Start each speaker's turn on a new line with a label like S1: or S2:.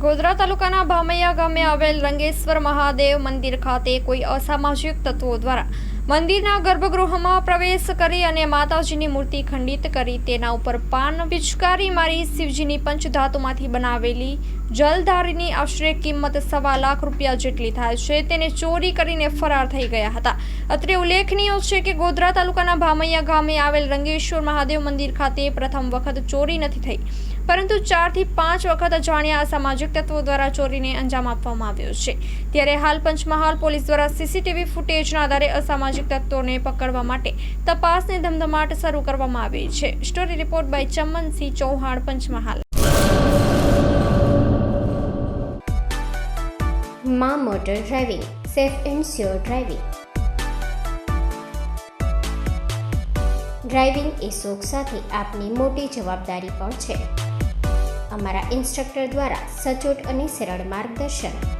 S1: ગોધરા તાલુકાના ભામૈયા ગામે આવેલ રંગેશ્વર મહાદેવ મંદિર ખાતે કોઈ અસામાજિક તત્વો દ્વારા મંદિરના ગર્ભગૃહમાં પ્રવેશ કરી અને માતાજીની મૂર્તિ ખંડિત કરી તેના ઉપર પાન પિચકારી મારી શિવજીની પંચધાતુમાંથી બનાવેલી જલધારીની આશરે કિંમત સવા લાખ રૂપિયા જેટલી થાય છે. તેને ચોરી કરીને ફરાર થઈ ગયા હતા. અત્રે ઉલ્લેખનીય છે કે ગોધરા તાલુકાના ભામૈયા ગામે આવેલ રંગેશ્વર મહાદેવ મંદિર ખાતે પ્રથમ વખત ચોરી નથી થઈ. પરંતુ ચારથી પાંચ વખત અજાણ્યા અસામાજિક તત્વો દ્વારા ચોરીને અંજામ આપવામાં આવ્યો છે. ત્યારે હાલ પંચમહાલ પોલીસ દ્વારા સીસીટીવી ફૂટેજના આધારે અસામાજિક તત્વોને પકડવા માટે તપાસની ધમધમાટ શરૂ કરવામાં આવી છે. Story report by Chamansinh Chauhan, Panchmahal.
S2: માં motor driving, safe and sure driving. Driving એ શોખ સાથે આપની મોટી જવાબદારી પણ છે. અમારા ઇન્સ્ટ્રક્ટર દ્વારા સચોટ અને સરળ માર્ગદર્શન.